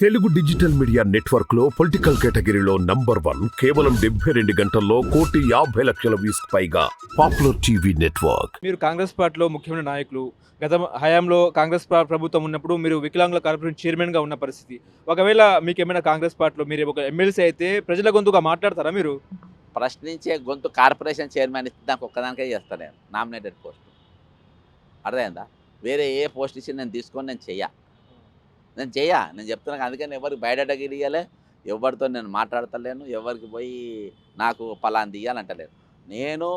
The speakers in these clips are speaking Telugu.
తెలుగు డిజిటల్ మీడియా నెట్వర్క్లో పొలిటికల్ కేటగిరీలో నంబర్ వన్ కేవలం డెబ్బై రెండు గంటల్లో కోటి యాభై లక్షల వ్యూస్ పైగా పాపులర్ టీవీ నెట్వర్క్. మీరు కాంగ్రెస్ పార్టీలో ముఖ్యమైన నాయకులు గత హయాంలో కాంగ్రెస్ ప్ర- ప్రభుత్వం ఉన్నప్పుడు మీరు వికలాంగుల కార్పొరేషన్ చైర్మన్గా ఉన్న పరిస్థితి. ఒకవేళ మీకు ఏమైనా కాంగ్రెస్ పార్టీలో మీరు ఒక ఎమ్మెల్సీ అయితే ప్రజల గొంతుగా మాట్లాడతారా మీరు? ప్రశ్నించే గొంతు కార్పొరేషన్ చైర్మన్ ఇస్తే నాకు ఒక్కదానికే చేస్తాను నేను నామినేటెడ్ పోస్ట్. అర్థమైందా? వేరే ఏ పోస్ట్ ఇచ్చి నేను తీసుకొని నేను చెయ్య. నేను చెయ్య. నేను చెప్తున్నాను అందుకని ఎవరికి బయటగిరి ఇవ్వలే ఎవరితో నేను మాట్లాడతలేను. ఎవరికి పోయి నాకు పలాంది ఇవ్వాలంటలేను నేను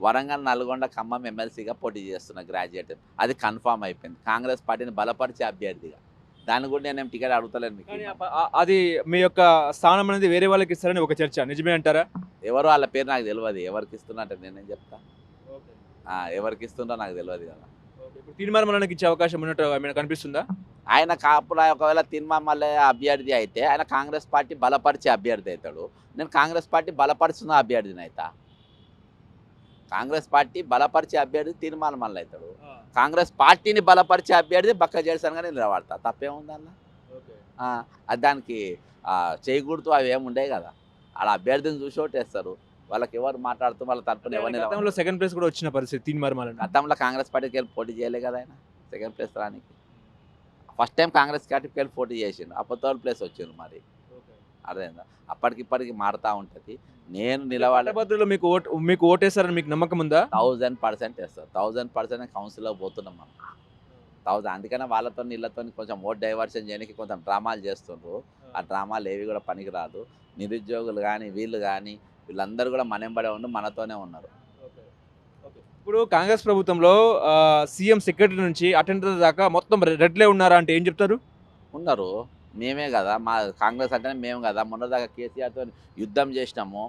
వరంగల్ నల్గొండ ఖమ్మం ఎమ్మెల్సీగా పోటీ చేస్తున్నా గ్రాడ్యుయేట్. అది కన్ఫామ్ అయిపోయింది. కాంగ్రెస్ పార్టీని బలపరిచే అభ్యర్థిగా. దాన్ని కూడా నేనేం టికెట్ అడుగుతలేను మీకు. అది మీ యొక్క స్థానం అనేది వేరే వాళ్ళకి ఇస్తారని ఒక చర్చ. నిజమే అంటారా? ఎవరో వాళ్ళ పేరు నాకు తెలియదు. ఎవరికి ఇస్తున్నట్టు నేనేం చెప్తా? ఎవరికి ఇస్తుందో నాకు తెలియదు కదా. తీర్మానం ఇచ్చే అవకాశం ఉన్నట్టు కనిపిస్తుందా? ఆయన కాపుల ఒకవేళ తిరుమల అభ్యర్థి అయితే ఆయన కాంగ్రెస్ పార్టీ బలపరిచే అభ్యర్థి అవుతాడు. నేను కాంగ్రెస్ పార్టీ బలపరుచున్న అభ్యర్థిని అవుతా కాంగ్రెస్ పార్టీ బలపరిచే అభ్యర్థి తీర్మానం మళ్ళీ అవుతాడు. కాంగ్రెస్ పార్టీని బలపరిచే అభ్యర్థి బక్క చేసాను కానీ నిలబడతా. తప్పేముంది అన్న? ఆ, అది దానికి చేయకూడదు అవి ఏమి ఉండవు కదా. వాళ్ళ అభ్యర్థిని చూసి ఓటేస్తారు. వాళ్ళకి ఎవరు మాట్లాడుతూ వాళ్ళ తరపున ఎవరు నిలబడతారు? గతంలో సెకండ్ ప్లేస్ కూడా వచ్చిన పరిస్థితి తీర్మానం గతంలో కాంగ్రెస్ పార్టీకి వెళ్ళి పోటీ చేయలే కదా ఆయన. సెకండ్ ప్లేస్ రానికి. ఫస్ట్ టైం కాంగ్రెస్ పార్టీకి వెళ్ళి పోటీ చేసిండు. అప్పుడు థర్డ్ ప్లేస్ వచ్చిండు మరి. అర్థమైందా అప్పటికి ఇప్పటికి మారుతూ ఉంటుంది. నేను నిలబడ పట్టభద్రులు మీకు ఓటు మీకు ఓటేస్తారని మీకు నమ్మకం ఉందా? థౌజండ్ పర్సెంట్ వేస్తారు థౌజండ్ పర్సెంట్ కౌన్సిల్లో పోతున్నాం మనం. థౌజండ్ అందుకనే వాళ్ళతో వీళ్ళతో కొంచెం ఓట్ డైవర్షన్ చేయడానికి కొంచెం డ్రామాలు చేస్తుండ్రు. ఆ డ్రామాలు ఏవి కూడా పనికిరాదు. నిరుద్యోగులు కానీ వీళ్ళు కానీ వీళ్ళందరూ కూడా మనెంబడే ఉండి మనతోనే ఉన్నారు. ఇప్పుడు కాంగ్రెస్ ప్రభుత్వంలో సీఎం సెక్రటరీ నుంచి అటెండర్ దాకా మొత్తం రెడ్లే ఉన్నారా అంటే ఏం చెప్తారు? ఉన్నారు. మేమే కదా. మా కాంగ్రెస్ అంటేనే మేము కదా. మొన్నదాకా కేసీఆర్తో యుద్ధం చేసినాము.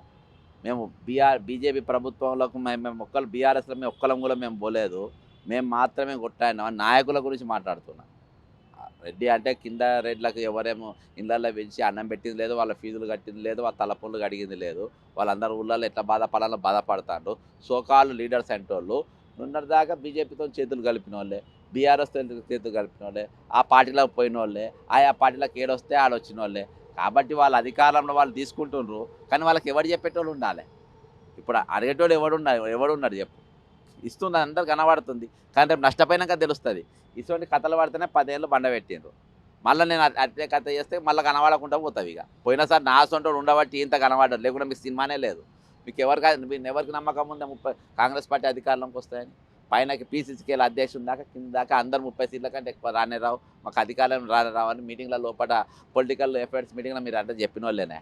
మేము బీఆర్ బీజేపీ ప్రభుత్వంలోకి మేము మేము ఒక్కరు బీఆర్ఎస్లో మేము ఒక్కలం కూడా మేము పోలేదు. మేము మాత్రమే కొట్టాను నాయకుల గురించి మాట్లాడుతున్నాం. రెడ్డి అంటే కింద రెడ్లకు ఎవరేమో ఇళ్ళల్లో పెంచి అన్నం పెట్టింది లేదు వాళ్ళ ఫీజులు కట్టింది లేదు వాళ్ళ తలపులు కడిగింది లేదు వాళ్ళందరూ ఊళ్ళల్లో ఎట్లా బాధపడాలో బాధపడతాడు సోకాళ్ళు లీడర్స్ అంటోళ్ళు వాళ్ళు నిన్నటిదాకా బీజేపీతో చేతులు కలిపిన వాళ్ళే బీఆర్ఎస్తో చేతులు కలిపిన వాళ్ళే ఆ పార్టీలకు పోయిన వాళ్ళే ఆయా పార్టీలకు ఏడొస్తే ఆడొచ్చిన వాళ్ళే కాబట్టి వాళ్ళ అధికారంలో వాళ్ళు తీసుకుంటుండ్రు కానీ వాళ్ళకి ఎవరు చెప్పేటోళ్ళు ఉండాలి. ఇప్పుడు అడిగేటోళ్ళు ఎవడున్నారు ఎవడున్నారు చెప్పు. ఇస్తుంది అందరు కనబడుతుంది. కానీ రేపు నష్టపోయినాక తెలుస్తుంది. ఇటువంటి కథలు పడితేనే పదేళ్ళు బండ పెట్టిండ్రు. మళ్ళీ నేను అట్లే కథ చేస్తే మళ్ళీ కనబడకుండా పోతావు ఇక. పోయినసారి నా సొంటోడు ఉండబట్టి ఇంత కనబడరు లేకుండా మీకు సినిమానే లేదు. మీకు ఎవరికి మీరు ఎవరికి నమ్మకం ఉందా ముప్పై కాంగ్రెస్ పార్టీ అధికారంలోకి వస్తాయని? పైనకి పీసీసీకి అధ్యక్షుడు దాకా కింద దాకా అందరు ముప్పై సీట్ల కంటే ఎక్కువ రానే రావు. మాకు అధికారం రానే రావు అని మీటింగ్ల లోపల పొలిటికల్ ఎఫైర్స్ మీటింగ్లో మీరు అంటే చెప్పిన వాళ్ళేనే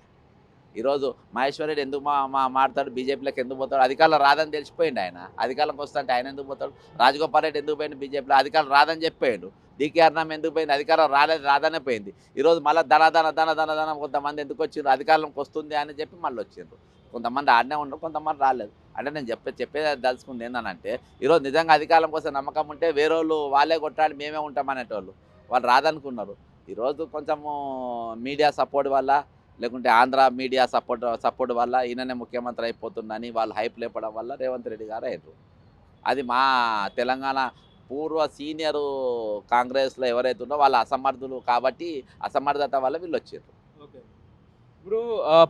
ఈరోజు మహేశ్వర్ రెడ్డి ఎందుకు మా మా మాడతాడు బీజేపీలోకి ఎందుకు పోతాడు? అధికారులు రాదని తెలిసిపోయిండు ఆయన. అధికారంలోకి వస్తుంటే ఆయన ఎందుకు పోతాడు? రాజగోపాల్ రెడ్డి ఎందుకు పోయింది బీజేపీలో? అధికారం రాదని చెప్పాడు డీకేఆర్ అర్ణం ఎందుకు పోయింది? అధికారం రాలేదు రాదనే పోయింది. ఈరోజు మళ్ళీ ధన ధన ధన ధన ధన కొంతమంది ఎందుకు వచ్చిండ్రు? అధికారంలోకి వస్తుంది అని చెప్పి మళ్ళీ వచ్చిండ్రు. కొంతమంది ఆడనే ఉండరు కొంతమంది రాలేదు. అంటే నేను చెప్పే చెప్పేది దలుచుకుంది ఏంటంటే ఈరోజు నిజంగా అధికారం కోసం నమ్మకం ఉంటే వేరే వాళ్ళు వాళ్ళే కొట్టాలి మేమే ఉంటాం అనేటోళ్ళు. వాళ్ళు రాదనుకున్నారు. ఈరోజు కొంచెము మీడియా సపోర్ట్ వల్ల లేకుంటే ఆంధ్ర మీడియా సపోర్ట్ సపోర్ట్ వల్ల ఈయననే ముఖ్యమంత్రి అయిపోతుందని వాళ్ళు హైప్ లేపడం వల్ల రేవంత్ రెడ్డి గారు అయ్యారు. అది మా తెలంగాణ పూర్వ సీనియర్ కాంగ్రెస్లో ఎవరైతే ఉన్నో వాళ్ళ అసమర్థులు కాబట్టి అసమర్థత వల్ల వీళ్ళు వచ్చారు. ఇప్పుడు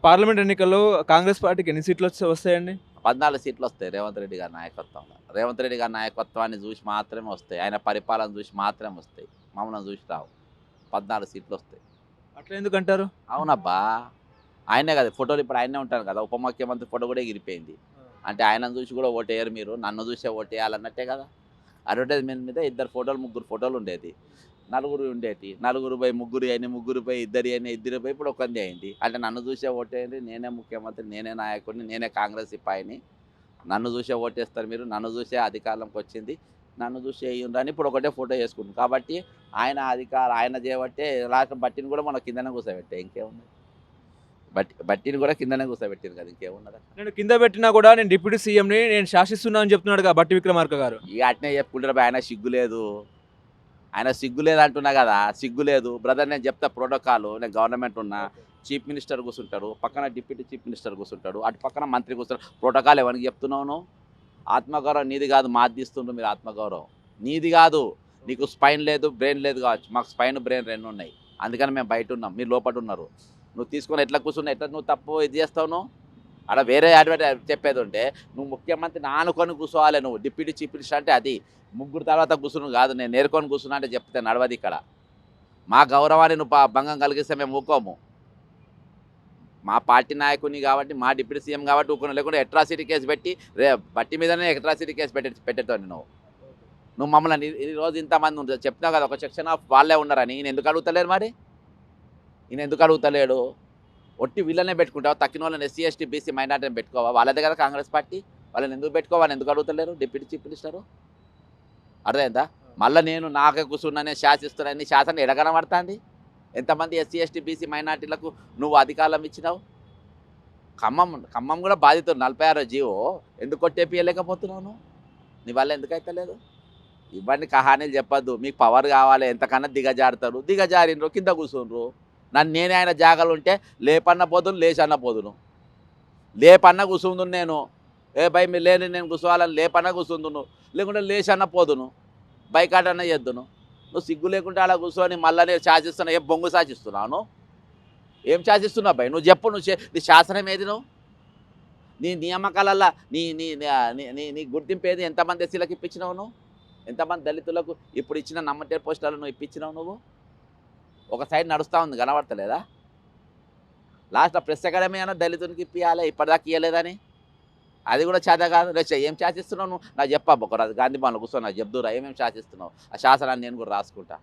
పార్లమెంట్ ఎన్నికల్లో కాంగ్రెస్ పార్టీకి ఎన్ని సీట్లు వచ్చి వస్తాయండి? పద్నాలుగు సీట్లు వస్తాయి రేవంత్ రెడ్డి గారి నాయకత్వంలో. రేవంత్ రెడ్డి గారి నాయకత్వాన్ని చూసి మాత్రమే వస్తాయి. ఆయన పరిపాలన చూసి మాత్రమే వస్తాయి. మమ్మల్ని చూసి రావు. పద్నాలుగు సీట్లు వస్తాయి. అట్లా ఎందుకు అంటారు అవునబ్బా. ఆయనే కదా ఫోటోలు ఇప్పుడు ఆయనే ఉంటారు కదా ఉప ముఖ్యమంత్రి ఫోటో కూడా ఎగిరిపోయింది. అంటే ఆయనను చూసి కూడా ఓటేయరు మీరు నన్ను చూసే ఓటేయాలన్నట్టే కదా. అడ్వర్టైజ్మెంట్ మీద ఇద్దరు ఫోటోలు ముగ్గురు ఫోటోలు ఉండేది. నలుగురు ఉండేది నలుగురు పోయి ముగ్గురు అయిన ముగ్గురు పోయి ఇద్దరు అయిన ఇద్దరు పోయి ఇప్పుడు ఒకంది అయింది. అంటే నన్ను చూసే ఓటేయండి నేనే ముఖ్యమంత్రి నేనే నాయకుడిని నేనే కాంగ్రెస్ సిపాయిని. నన్ను చూసే ఓటేస్తారు మీరు నన్ను చూసే అధికారంలోకి వచ్చింది నన్ను చూసి వేయండి ఇప్పుడు ఒకటే ఫోటో వేసుకుంటాం కాబట్టి ఆయన అధికార ఆయన చేయబట్టే లాస్ట్ బట్టిని కూడా మన కిందనే కూర్చోబెట్టే ఇంకేముంది? బట్టి బట్టిని కూడా కిందనే కూర్చోబెట్టింది కదా ఇంకేమున్నదా నేను కింద పెట్టినా కూడా నేను డిప్యూటీ సీఎంని నేను శాసిస్తున్నా అని చెప్తున్నాడు బట్టి విక్రమార్క గారు. ఇక అట్నే చెప్పుకుంటారు ఆయన సిగ్గు లేదు. ఆయన సిగ్గు లేదు అంటున్నా కదా సిగ్గు లేదు. బ్రదర్ నేను చెప్తా ప్రోటోకాల్. నేను గవర్నమెంట్ ఉన్నా చీఫ్ మినిస్టర్ కూర్చుంటాడు పక్కన డిప్యూటీ చీఫ్ మినిస్టర్ కూర్చుంటాడు అటు పక్కన మంత్రి కూర్చుంటాడు ప్రోటోకాల్ ఎవరికి చెప్తున్నావు? ఆత్మగౌరవం నీది కాదు మాది తీస్తుండ్రు మీరు ఆత్మగౌరవం. నీది కాదు. నీకు స్పైన్ లేదు బ్రెయిన్ లేదు కావచ్చు. మాకు స్పైన్ బ్రెయిన్ రెండు ఉన్నాయి. అందుకని మేము బయట ఉన్నాం. మీరు లోపల ఉన్నారు. నువ్వు తీసుకొని ఎట్లా కూర్చున్నా ఎట్లా నువ్వు తప్పు ఇది చేస్తావు నువ్వు? అక్కడ వేరే అడ్వర్టైజ్ చెప్పేది ఉంటే నువ్వు ముఖ్యమంత్రి నానుకొని కూర్చోవాలి నువ్వు. డిప్యూటీ చీఫ్ మినిస్టర్ అంటే అది. ముగ్గురు తర్వాత కూర్చును కాదు. నేను నేర్కొని కూర్చున్నా అంటే చెప్తే నడవది ఇక్కడ. మా గౌరవాన్ని నువ్వు భంగం కలిగిస్తే మేము ఊకోము. మా పార్టీ నాయకుని కాబట్టి మా డిప్యూటీ సీఎం కాబట్టి ఊకుని. లేకుండా అట్రాసిటీ కేసు పెట్టి రే బట్టి మీదనే అట్రాసిటీ కేసు పెట్టే పెట్టేటోని నువ్వు. నువ్వు మమ్మల్ని ఈ- రోజు ఇంతమంది ఉంటుంది చెప్తున్నావు కదా ఒక సెక్షన్ ఆఫ్ వాళ్ళే ఉన్నారని. ఈయన ఎందుకు అడుగుతలేరు మరి? ఈయన ఎందుకు అడుగుతలేడు? ఒట్టి వీళ్ళనే పెట్టుకుంటావు? తక్కిన వాళ్ళని ఎస్సీ ఎస్టీ బీసీ మైనార్టీని పెట్టుకోవా? వాళ్ళదే కదా కాంగ్రెస్ పార్టీ? వాళ్ళని ఎందుకు పెట్టుకోవాలి ఎందుకు అడుగుతలేరు? Deputy chief minister? అర్థమైందా? మళ్ళీ నేను నాకే కూర్చున్నానే శాసిస్తున్నాను శాసనం ఎడగనబడుతుంది ఎంతమంది ఎస్సీ ఎస్టీ బీసీ మైనార్టీలకు నువ్వు అధికారం ఇచ్చినావు? ఖమ్మం ఖమ్మం కూడా బాధితుడు నలభై ఆరో జీవో. ఎందుకు కొట్టేపియలేకపోతున్నావు నువ్వు? నీ వల్ల ఎందుకు అవుతలేదు ఇవన్నీ కహానీలు చెప్పొద్దు. మీకు పవర్ కావాలి ఎంతకన్నా దిగజారుతారు. దిగజారినరు కింద కూర్చుండ్రు నన్ను నేనే ఆయన జాగాలు ఉంటే లేపన్న పోదును లేచన్న పోదును. లేపన్న కూర్చుందును నేను. ఏ భయ మీరు లేని నేను కూర్చోవాలని లేపన్న కూర్చుందును. లేకుంటే లేచన్న పోదును. బైకాటన్న చేద్దును. నువ్వు సిగ్గు లేకుంటే అలా కూర్చొని మళ్ళీ నేను శాసిస్తున్నా. ఏ బొంగు శాసిస్తున్నాను? ఏం శాసిస్తున్నావు భయ్? నువ్వు చెప్పు నువ్వు నీ శాసనం ఏది నువ్వు? నీ నియామకాలల్లో నీ నీ నీ- నీ నీ గుర్తింపు ఏది? ఎంతమంది ఎస్సీలకు ఇప్పించినావు నువ్వు? ఎంతమంది దళితులకు ఇప్పుడు ఇచ్చిన నమ్మటే పోస్టులు నువ్వు ఇప్పించినావు నువ్వు? ఒక సైడ్ నడుస్తూ ఉంది కనబడతలేదా? లాస్ట్ ప్రెస్ అకాడమీ అయినా దళితునికి ఇప్పియాలి ఇప్పటిదాకా ఇవ్వలేదని అది కూడా చేత కాదు. రేపు ఏం శాసిస్తున్నావు నువ్వు? నాకు చెప్పా బొక్కరాజు గాంధీ భవన్లో కూర్చొని నాకు చెప్దురా ఏమేమి శాసిస్తున్నావు ఆ శాసనాన్ని నేను కూడా రాసుకుంటా.